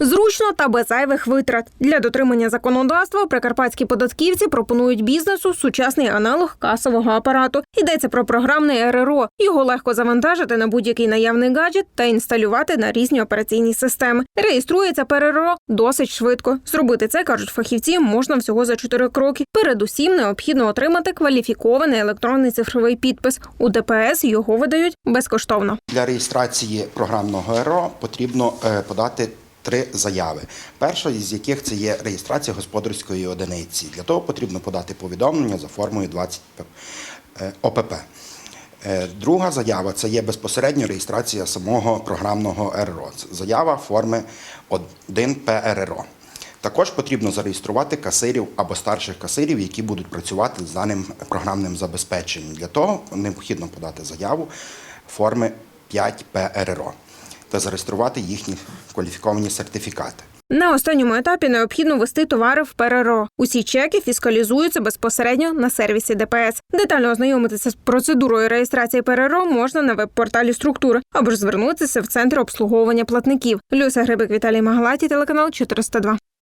Зручно та без зайвих витрат для дотримання законодавства прикарпатські податківці пропонують бізнесу сучасний аналог касового апарату. Йдеться про програмний РРО. Його легко завантажити на будь-який наявний гаджет та інсталювати на різні операційні системи. Реєструється ПРРО досить швидко. Зробити це кажуть фахівці можна всього за 4 кроки. Передусім необхідно отримати кваліфікований електронний цифровий підпис. У ДПС його видають безкоштовно. Для реєстрації програмного РО потрібно е, подати три заяви. Перша із яких це є реєстрація господарської одиниці. Для того потрібно подати повідомлення за формою 20 е, ОПП. Е, Друга заява це є безпосередньо реєстрація самого програмного РРО. Заява форми 1 ПРРО. Також потрібно зареєструвати касирів або старших касирів, які будуть працювати з даним програмним забезпеченням. Для того необхідно подати заяву форми 5 ПРРО та зареєструвати їхні кваліфіковані сертифікати. На останньому етапі необхідно вести товари в ПРРО. Усі чеки фіскалізуються безпосередньо на сервісі ДПС. Детально ознайомитися з процедурою реєстрації ПРРО можна на веб-порталі структури або ж звернутися в центр обслуговування платників. Люся Грибик, Віталій Магалаті, телеканал 402.